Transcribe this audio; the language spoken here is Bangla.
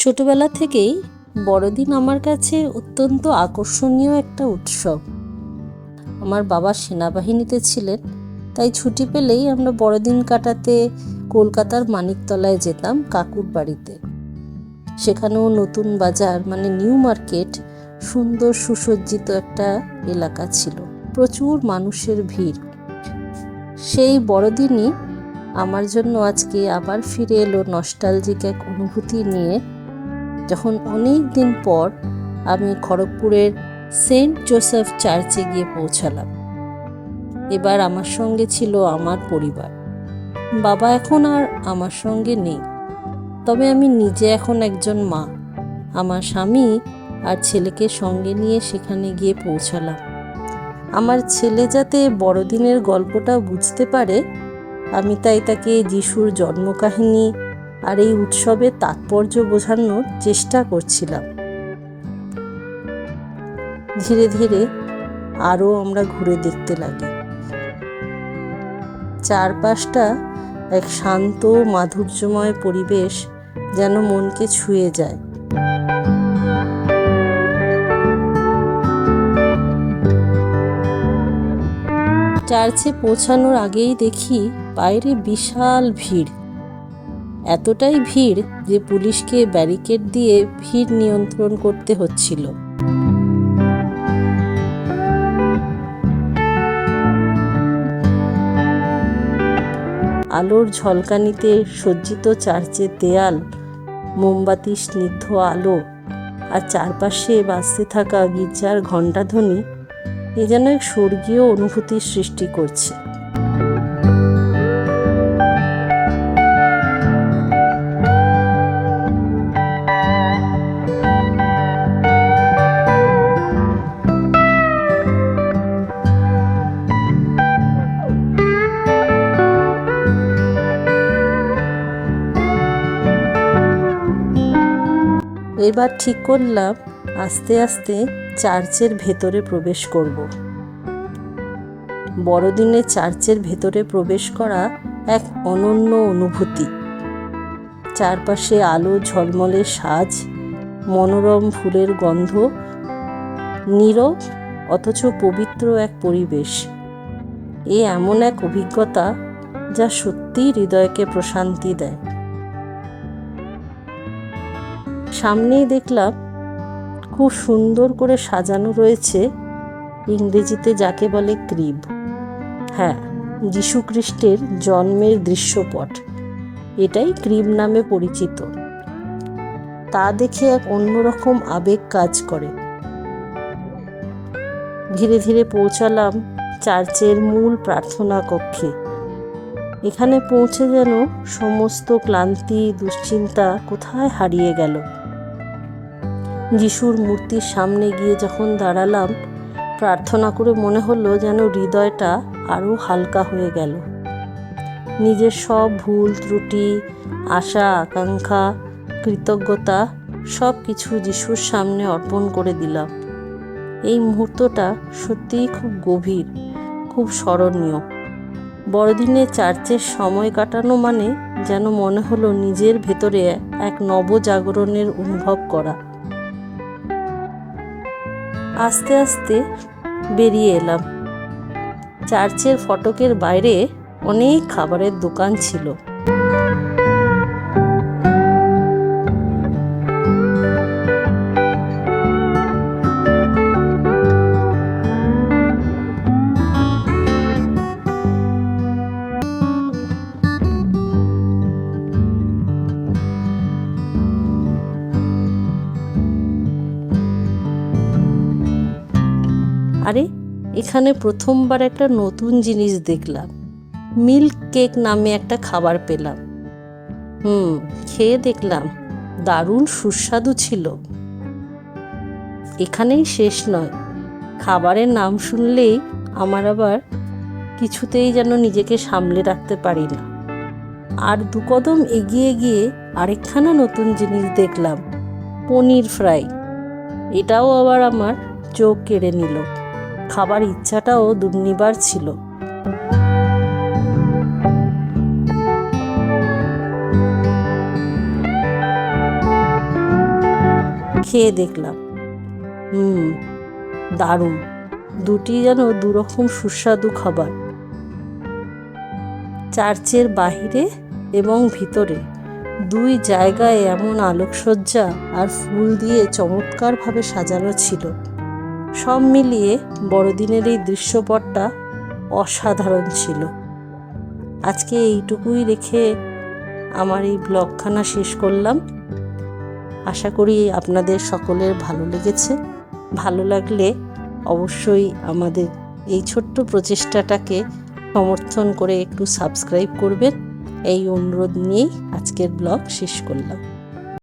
ছোটবেলা থেকেই বড়দিন আমার কাছে অত্যন্ত আকর্ষণীয় একটা উৎসব। আমার বাবা সেনাবাহিনীতে ছিলেন, তাই ছুটি পেলেই আমরা বড়দিন কাটাতে কলকাতার মানিকতলায় যেতাম কাকুর বাড়িতে। সেখানেও নতুন বাজার মানে নিউ মার্কেট, সুন্দর সুসজ্জিত একটা এলাকা ছিল। প্রচুর মানুষের ভিড়। সেই বড়দিনই আমার জন্য আজকে আবার ফিরে এলো নস্টালজিক এক অনুভূতি নিয়ে যখন অনেক দিন পর আমি খড়গপুরের সেন্ট জোসেফ চার্চে গিয়ে পৌঁছালাম। এবার আমার সঙ্গে ছিল আমার পরিবার। বাবা এখন আর আমার সঙ্গে নেই। তবে আমি নিজে এখন একজন মা। আমার স্বামী আর ছেলেকে সঙ্গে নিয়ে সেখানে গিয়ে পৌঁছালাম। আমার ছেলে যাতে বড়দিনের গল্পটা বুঝতে পারে, আমি তাই তাকে যিশুর জন্মকাহিনী আর এই উৎসবের তাৎপর্য বোঝানোর চেষ্টা করছিলাম। ধীরে ধীরে আরও আমরা ঘুরে দেখতে লাগি। চারপাশটা এক শান্ত মাধুর্যময় পরিবেশ যেন মনকে ছুঁয়ে যায়। চার্চে পৌঁছানোর আগেই দেখি বাইরে বিশাল ভিড়। এতটাই ভিড় যে পুলিশকে ব্যারিকেড দিয়ে ভিড় নিয়ন্ত্রণ করতে হচ্ছিল। আলোর ঝলকানিতে সজ্জিত চার্চের দেয়াল, মোমবাতি স্নিগ্ধ আলো আর চারপাশে বাজতে থাকা গির্জার ঘণ্টাধ্বনি এ যেন এক স্বর্গীয় অনুভূতির সৃষ্টি করছে। এবার ঠিক করলাম, আস্তে আস্তে চার্চের ভেতরে প্রবেশ করব। বড়দিনে চার্চের ভেতরে প্রবেশ করা এক অনন্য অনুভূতি। চারপাশে আলো ঝলমলে সাজ, মনোরম ফুলের গন্ধ, নীরব অথচ পবিত্র এক পরিবেশ। এ এমন এক অভিজ্ঞতা যা সত্যিই হৃদয়কে প্রশান্তি দেয়। সামনেই দেখলাম খুব সুন্দর করে সাজানো রয়েছে ইংরেজিতে যাকে বলে ক্রিব। হ্যাঁ যীশুখ্রিস্টের জন্মের দৃশ্যপট। এটাই ক্রিব নামে পরিচিত। তা দেখে এক অন্যরকম আবেগ কাজ করে। ধীরে ধীরে পৌঁছালাম চার্চের মূল প্রার্থনা কক্ষে। এখানে পৌঁছে যেন সমস্ত ক্লান্তি, দুশ্চিন্তা কোথায় হারিয়ে গেল। যিশুর মূর্তির সামনে গিয়ে যখন দাঁড়ালাম, প্রার্থনা করে মনে হলো যেন হৃদয়টা আরও হালকা হয়ে গেল। নিজের সব ভুল, ত্রুটি, আশা, আকাঙ্ক্ষা, কৃতজ্ঞতা, সব কিছু যিশুর সামনে অর্পণ করে দিলাম। এই মুহূর্তটা সত্যিই খুব গভীর, খুব স্মরণীয়। বড়দিনে চার্চের সময় কাটানো মানে যেন মনে হলো নিজের ভেতরে এক নবজাগরণের অনুভব করা। আস্তে আস্তে বেরিয়ে এলাম। চার্চের ফটকের বাইরে অনেক খাবারের দোকান ছিল। আরে, এখানে প্রথমবার একটা নতুন জিনিস দেখলাম। মিল্ক কেক নামে একটা খাবার পেলাম। হুম, খেয়ে দেখলাম, দারুণ সুস্বাদু ছিল। এখানেই শেষ নয়। খাবারের নাম শুনলেই আমার আবার কিছুতেই যেন নিজেকে সামলে রাখতে পারি না। আর দু কদম এগিয়ে গিয়ে আরেকখানা নতুন জিনিস দেখলাম, পনির ফ্রাই। এটাও আবার আমার চোখ কেড়ে নিল। খাবার ইচ্ছাটাও দুর্নিবার ছিল। খেয়ে দেখলাম, হুম, দারুণ, দুটি যেন দুরকম সুস্বাদু খাবার। চার্চের বাহিরে এবং ভিতরে, দুই জায়গায় এমন আলোকসজ্জা আর ফুল দিয়ে চমৎকারভাবে সাজানো ছিল। সব মিলিয়ে বড়দিনের এই দৃশ্যপটটা অসাধারণ ছিল। আজকে এইটুকুই রেখে আমার এই ব্লগখানা শেষ করলাম। আশা করি আপনাদের সকলের ভালো লেগেছে। ভালো লাগলে অবশ্যই আমাদের এই ছোট্ট প্রচেষ্টাটাকে সমর্থন করে একটু সাবস্ক্রাইব করবেন। এই অনুরোধ নিয়েই আজকের ব্লগ শেষ করলাম।